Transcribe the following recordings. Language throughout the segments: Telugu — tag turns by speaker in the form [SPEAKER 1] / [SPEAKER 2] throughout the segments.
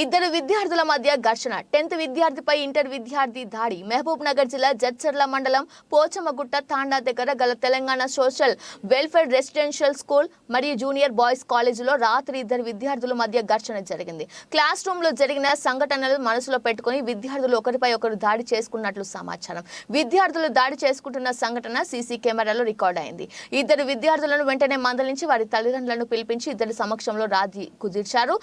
[SPEAKER 1] ఇద్దరు విద్యార్థుల మధ్య ఘర్షణ. టెన్త్ విద్యార్థిపై ఇంటర్ విద్యార్థి దాడి. మహబూబ్ నగర్ జిల్లా జడ్చర్ల మండలం పోచమ్మగుట్ట తాండా దగ్గర గల Telangana social welfare residential school మరియు జూనియర్ బాయ్స్ కాలేజీలో రాత్రి ఇద్దరు విద్యార్థుల మధ్య ఘర్షణ జరిగింది. క్లాస్ రూమ్లో జరిగిన సంఘటనలు మనసులో పెట్టుకుని విద్యార్థులు ఒకరిపై ఒకరు దాడి చేసుకున్నట్లు సమాచారం. విద్యార్థులు దాడి చేసుకుంటున్న సంఘటన సీసీ కెమెరాలో రికార్డ్ అయింది. ఇద్దరు విద్యార్థులను వెంటనే మందలించి వారి తల్లిదండ్రులను పిలిపించి ఇద్దరి సమక్షంలో రాజీ కుదిర్చారు.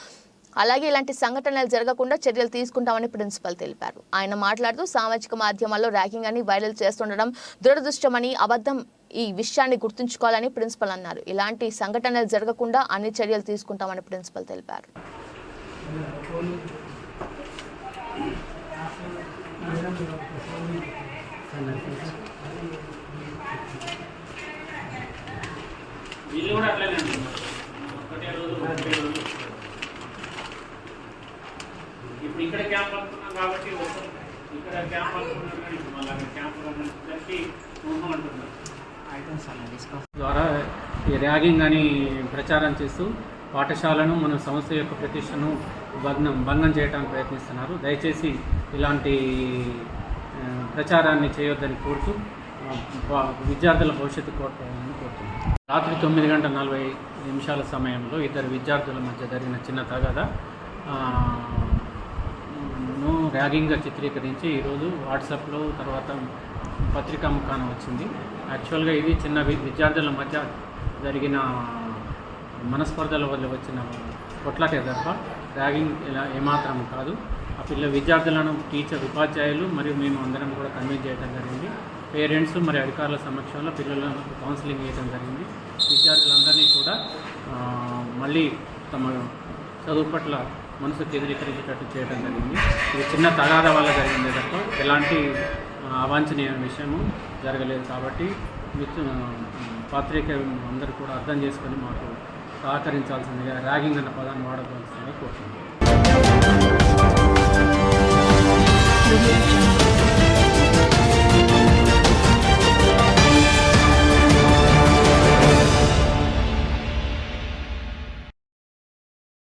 [SPEAKER 1] అలాగే ఇలాంటి సంఘటనలు జరగకుండా చర్యలు తీసుకుంటామని ప్రిన్సిపల్ తెలిపారు. ఆయన మాట్లాడుతూ సామాజిక మాధ్యమాల్లో ర్యాగింగ్ అని వైరల్ చేస్తుండడం దురదృష్టమని అబద్ధం ఈ విషయాన్ని గుర్తుంచుకోవాలని ప్రిన్సిపల్ అన్నారు. ఇలాంటి సంఘటనలు జరగకుండా అన్ని చర్యలు తీసుకుంటామని ప్రిన్సిపల్ తెలిపారు.
[SPEAKER 2] వీళ్ళు కూడా అట్లనే ఒకటే రోజు ఒకటే రోజు ఇప్పుడు ఇక్కడ క్యాంప్ అనుకున్నాం కాబట్టి ఇక్కడ క్యాంప్ అనుకున్నాం కానీ ఇప్పుడు మళ్ళీ అక్కడ క్యాంప్ అంటున్నారు. ద్వారా ఈ ర్యాగింగ్ అని ప్రచారం చేస్తూ పాఠశాలను మన సంస్థ యొక్క ప్రతిష్టను భగ్నం భంగం చేయడానికి ప్రయత్నిస్తున్నారు. దయచేసి ఇలాంటి ప్రచారాన్ని చేయొద్దని కోరుతూ విద్యార్థుల భవిష్యత్తు కోరుకోవాలని కోరుతున్నాను రాత్రి తొమ్మిది గంటల నలభై నిమిషాల సమయంలో ఇద్దరు విద్యార్థుల మధ్య జరిగిన చిన్న తగాద ఆ, ర్యాగింగ్గా చిత్రీకరించి ఈరోజు వాట్సాప్లో తర్వాత పత్రికా ముఖాన వచ్చింది. యాక్చువల్గా ఇది చిన్న విద్యార్థుల మధ్య జరిగిన మనస్పర్ధల వల్ల వచ్చిన కొట్లాటే తప్ప ర్యాగింగ్ ఇలా ఏమాత్రం కాదు. ఆ పిల్ల విద్యార్థులను టీచర్ ఉపాధ్యాయులు మరియు మేము అందరం కూడా కన్విన్స్ చేయడం జరిగింది. పేరెంట్స్ మరియు అధికారుల సమక్షంలో పిల్లలను కౌన్సిలింగ్ చేయడం జరిగింది. విద్యార్థులందరినీ కూడా మళ్ళీ తమ చదువు పట్ల మనసు కేంద్రీకరించేటట్టు చేయడం జరిగింది. ఇది చిన్న తగాద వల్ల జరిగింది తప్ప ఎలాంటి అవాంఛనీయ విషయము జరగలేదు కాబట్టి పాత్రిక అందరూ కూడా అర్థం చేసుకొని మాకు సహకరించాల్సిందిగా ర్యాగింగ్ అన్న పదాన్ని వాడవలసిందిగా కోరుతున్నాను